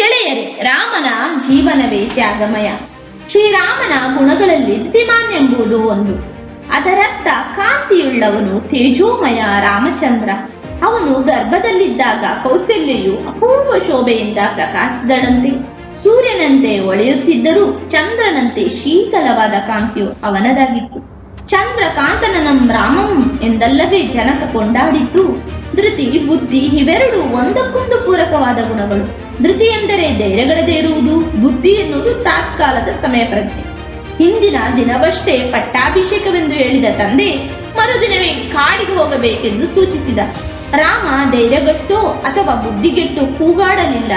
ಗೆಳೆಯರೇ, ರಾಮನ ಜೀವನವೇ ತ್ಯಾಗಮಯ. ಶ್ರೀರಾಮನ ಗುಣಗಳಲ್ಲಿ ದ್ಯುತಿಮಾನ್ಯೆಂಬುದು ಒಂದು. ಅದರತ್ತ ಕಾಂತಿಯುಳ್ಳವನು ತೇಜೋಮಯ ರಾಮಚಂದ್ರ. ಅವನು ಗರ್ಭದಲ್ಲಿದ್ದಾಗ ಕೌಸಲ್ಯೆಯು ಅಪೂರ್ವ ಶೋಭೆಯಿಂದ ಪ್ರಕಾಶದಳಂತೆ ಸೂರ್ಯನಂತೆ ಒಳೆಯುತ್ತಿದ್ದರೂ ಚಂದ್ರನಂತೆ ಶೀತಲವಾದ ಕಾಂತಿಯು ಅವನದಾಗಿತ್ತು. ಚಂದ್ರ ಕಾಂತನನಂ ರಾಮಂ ಎಂದಲ್ಲವೇ ಜನಕ ಕೊಂಡಾಡಿದ್ದು ಧೃತಿ ಬುದ್ಧಿ ಇವೆರಡು ಒಂದಕ್ಕೊಂದು ಪೂರಕವಾದ ಗುಣಗಳು. ಧೃತಿ ಎಂದರೆ ಧೈರ್ಯಗಳದೇ ಇರುವುದು, ಬುದ್ಧಿ ಎನ್ನುವುದು ತಾತ್ಕಾಲದ ಸಮಯ ಪ್ರಜ್ಞೆ ಹಿಂದಿನ ದಿನವಷ್ಟೇ ಪಟ್ಟಾಭಿಷೇಕವೆಂದು ಹೇಳಿದ ತಂದೆ ಮರುದಿನವೇ ಕಾಡಿಗೆ ಹೋಗಬೇಕೆಂದು ಸೂಚಿಸಿದ. ರಾಮ ಧೈರ್ಯಗಟ್ಟು ಅಥವಾ ಬುದ್ಧಿಗೆಟ್ಟು ಕೂಗಾಡಲಿಲ್ಲ.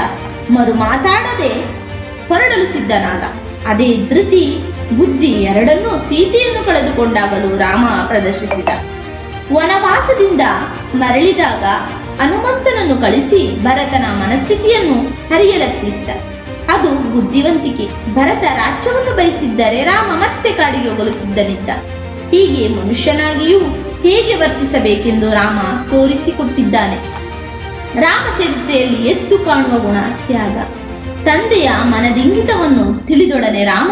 ಮರು ಮಾತಾಡದೆ ಹೊರಡಲು ಸಿದ್ಧನಾದ. ಅದೇ ಧೃತಿ ಬುದ್ಧಿ ಎರಡನ್ನೂ ಸೀತೆಯನ್ನು ಕಳೆದುಕೊಂಡಾಗಲು ರಾಮ ಪ್ರದರ್ಶಿಸಿದ. ವನವಾಸದಿಂದ ಮರಳಿದಾಗ ಹನುಮಂತನನ್ನು ಕಳಿಸಿ ಭರತನ ಮನಸ್ಥಿತಿಯನ್ನು ಹರಿಯಲತ್ನಿಸಿದ. ಅದು ಬುದ್ಧಿವಂತಿಕೆ, ಭರತ ರಾಜ್ಯವನ್ನು ಬಯಸಿದ್ದರೆ ರಾಮ ಮತ್ತೆ ಕಾಡಿಗೆ ಹೋಗಲು ಸಿದ್ಧನಿದ್ದ ಹೀಗೆ ಮನುಷ್ಯನಾಗಿಯೂ ಹೇಗೆ ವರ್ತಿಸಬೇಕೆಂದು ರಾಮ ತೋರಿಸಿಕೊಟ್ಟಿದ್ದಾನೆ. ರಾಮಚರಿತ್ರೆಯಲ್ಲಿ ಎದ್ದು ಕಾಣುವ ಗುಣ ತ್ಯಾಗ. ತಂದೆಯ ಮನದಿಂಗಿತವನ್ನು ತಿಳಿದೊಡನೆ ರಾಮ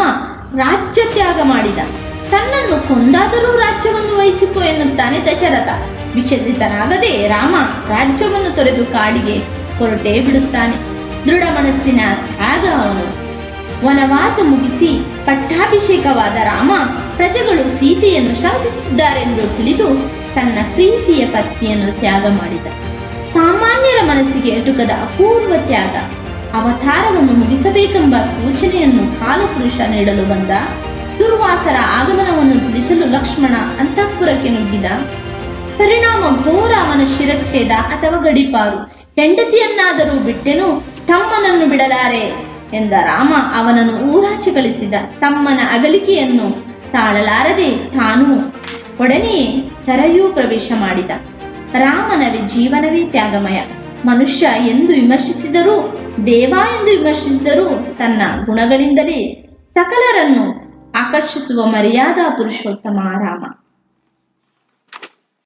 ರಾಜ್ಯ ತ್ಯಾಗ ಮಾಡಿದ. ತನ್ನನ್ನು ಕೊಂದಾದರೂ ರಾಜ್ಯವನ್ನು ವಹಿಸಿಕೊ ಎನ್ನುತ್ತಾನೆ ದಶರಥ. ವಿಚಲಿತನಾಗದೆ ರಾಮ ರಾಜ್ಯವನ್ನು ತೊರೆದು ಕಾಡಿಗೆ ಹೊರಟೇ ಬಿಡುತ್ತಾನೆ. ದೃಢ ಮನಸ್ಸಿನ ತ್ಯಾಗ ಅವನು. ವನವಾಸ ಮುಗಿಸಿ ಪಟ್ಟಾಭಿಷೇಕವಾದ ರಾಮ ಪ್ರಜೆಗಳು ಸೀತೆಯನ್ನು ಶಾಪಿಸಿದ್ದಾರೆಂದು ತಿಳಿದು ತನ್ನ ಪ್ರೀತಿಯ ಪತ್ನಿಯನ್ನು ತ್ಯಾಗ ಮಾಡಿದ. ಸಾಮಾನ್ಯರ ಮನಸ್ಸಿಗೆ ಎಟುಕದ ಅಪೂರ್ವ ತ್ಯಾಗ. ಅವತಾರವನ್ನು ಮುಗಿಸಬೇಕೆಂಬ ಸೂಚನೆಯನ್ನು ಕಾಲಪುರುಷ ನೀಡಲು ಬಂದ ದುರ್ವಾಸರ ಆಗಮನವನ್ನು ತಿಳಿಸಲು ಲಕ್ಷ್ಮಣ ಅಂತಃಪುರಕ್ಕೆ ನುಗ್ಗಿದ. ಪರಿಣಾಮ ಘೋರ ಅವನ ಶಿರಚ್ಛೇದ ಅಥವಾ ಗಡಿಪಾರು. ಹೆಂಡತಿಯನ್ನಾದರೂ ಬಿಟ್ಟೆನು ತಮ್ಮನನ್ನು ಬಿಡಲಾರೆ ಎಂದ ರಾಮ ಅವನನ್ನು ಊರಾಚೆ ಕಳಿಸಿದ. ತಮ್ಮನ ಅಗಲಿಕೆಯನ್ನು ತಾಳಲಾರದೆ ತಾನು ಒಡನೆಯೇ ಸರಯೂ ಪ್ರವೇಶ ಮಾಡಿದ. ರಾಮನ ಜೀವನವೇ ತ್ಯಾಗಮಯ. ಮನುಷ್ಯ ಎಂದು ವಿಮರ್ಶಿಸಿದರೂ, ದೇವ ಎಂದು ವಿಮರ್ಶಿಸಿದರೂ ತನ್ನ ಗುಣಗಳಿಂದಲೇ ಸಕಲರನ್ನು ಆಕರ್ಷಿಸುವ ಮರ್ಯಾದಾ ಪುರುಷೋತ್ತಮ ರಾಮ